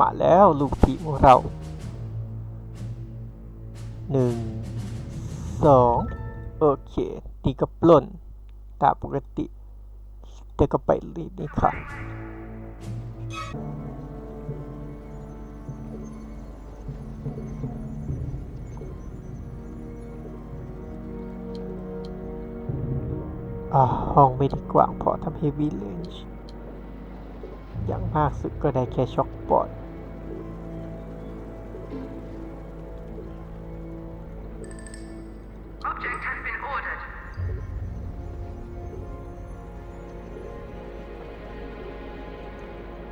มาแล้วลูกทีมของเราหนึ่งสองโอเค ตีกับปล้นตามปกติแต่ก็ไปรีดนี่ค่ะอ่าห้องไม่ได้กว้างพอทำให้วิลเลนจ์อย่างมากสุดก็ได้แค่ช็อกบอร์ด Object has been ordered.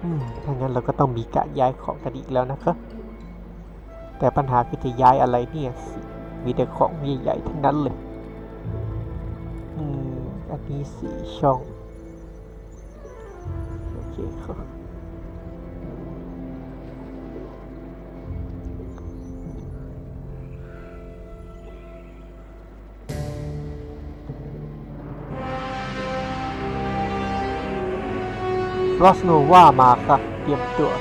อืมถ้างั้นเราก็ต้องมีการย้ายของกันอีกแล้วนะครับ แต่ปัญหาคือจะย้ายอะไรเนี่ยมีแต่ของใหญ่ๆทั้งนั้นเลย อืม อันนี้สี่ช่อง โอเคครับ ฟลอสโนว่ามาค่ะ เตรียมตัว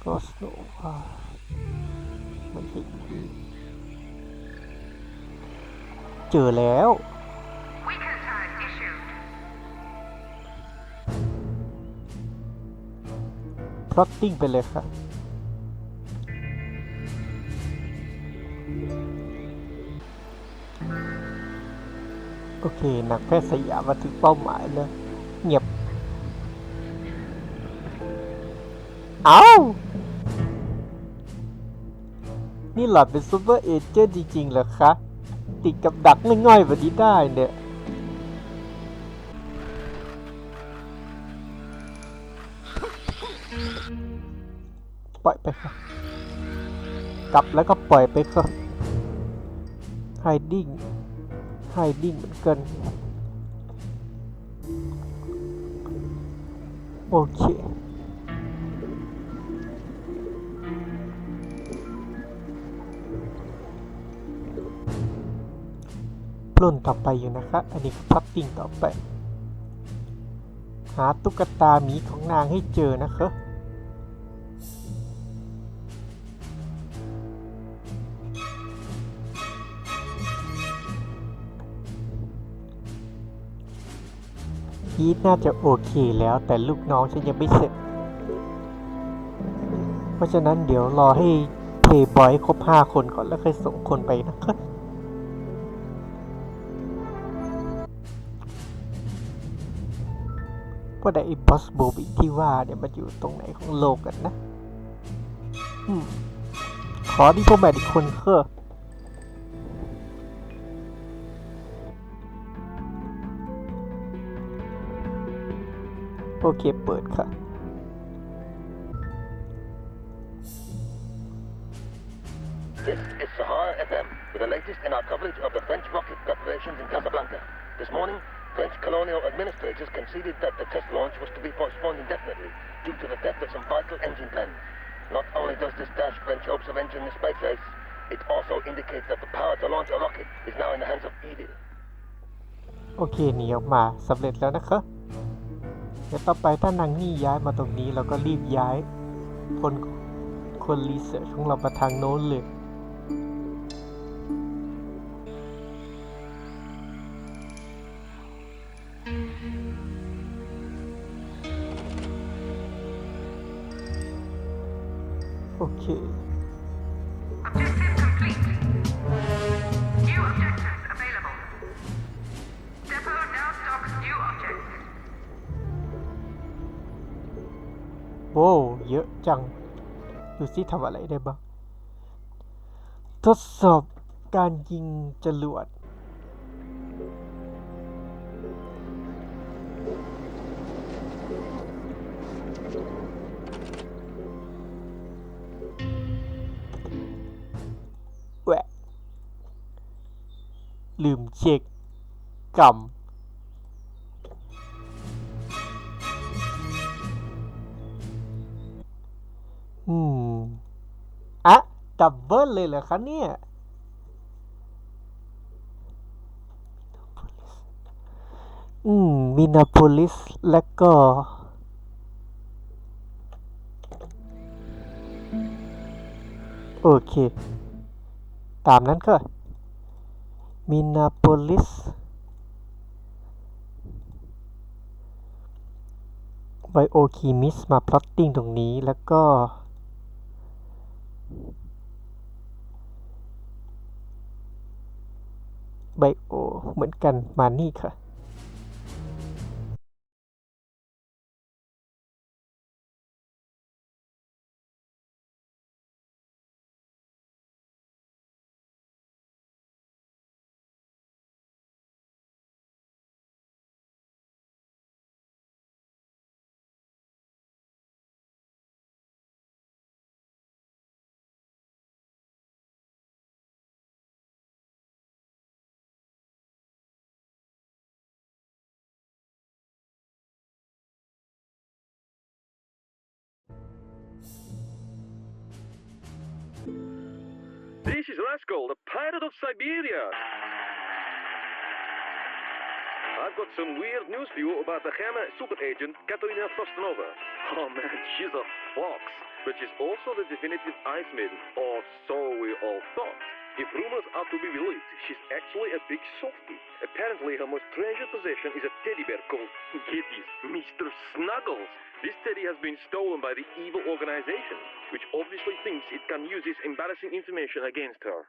ฟลอสโนว่าไม่ใช่อีกเจอแล้วพลอตติ้งไปเลยค่ะ โอเคนักแพทย์สยามมาถึงเป้าหมายแล้วเงียบ เอานี่หล่อนเป็นซูเปอร์เอเจนต์จริงๆเหรอคะ ติดกับดักง่อยๆแบบนี้ได้เนี่ย ปล่อยไปค่ะกลับแล้วก็ปล่อยไปค่ะ hiding hiding เหมือนกัน โอเคปล้นต่อไปอยู่นะคะ อันนี้พัตติ้งต่อไป หาตุ๊กตาหมีของนางให้เจอนะคะ พีทน่าจะโอเคแล้ว แต่ลูกน้องฉันยังไม่เสร็จ เพราะฉะนั้นเดี๋ยวรอให้เพย์บอยครบ5คนก่อนแล้วค่อยส่งคนไปนะคะว่าแต่ไอ้บอสโบบิที่ว่าเนี่ยมันอยู่ตรงไหนของโลกกันนะขอดีโพแมทอีกคนเคอะ โอเค เปิดค่ะ This is Sahara FM with the latest in our coverage of the French rocket preparations in Casablanca. This morning, French colonial administrators conceded that the test launch was to be postponed indefinitely due to the death of some vital engine plans. Not only does this dash French hopes of entering the space race, it also indicates that the power to launch a rocket is now in the hands of evil. โอเคหนีออกมาสำเร็จแล้วนะคะ เดี๋ยวต่อไปถ้านางนี่ย้ายมาตรงนี้เราก็รีบย้ายคนคนรีเสิร์ชของเรามาทางโน้นเลยโอเค โว้เยอะจัง ดูซิทำอะไรได้บ้าง ทดสอบการยิงจรวดแหวะลืมเช็คกรรม อืมอะดับเบิลเลยเหรอคะเนี่ย อืมมินาโพลิส แล้วก็ โอเค ตามนั้นก็มินาโพลิสไบโอเคมิสมาพลอตติ้งตรงนี้แล้วก็ ไบโอ เหมือนกันมานี่ค่ะ This is Rascal, the pirate of Siberia. I've got some weird news for you about the Gamma super agent Katerina Frostanova. Oh man, she's a fox, but she's also the definitive ice maiden, or so we all thought. If rumors are to be believed, she's actually a big softie. Apparently, her most treasured possession is a teddy bear called Kitties, Mr. Snuggles. This teddy has been stolen by the evil organization, which obviously thinks it can use this embarrassing information against her.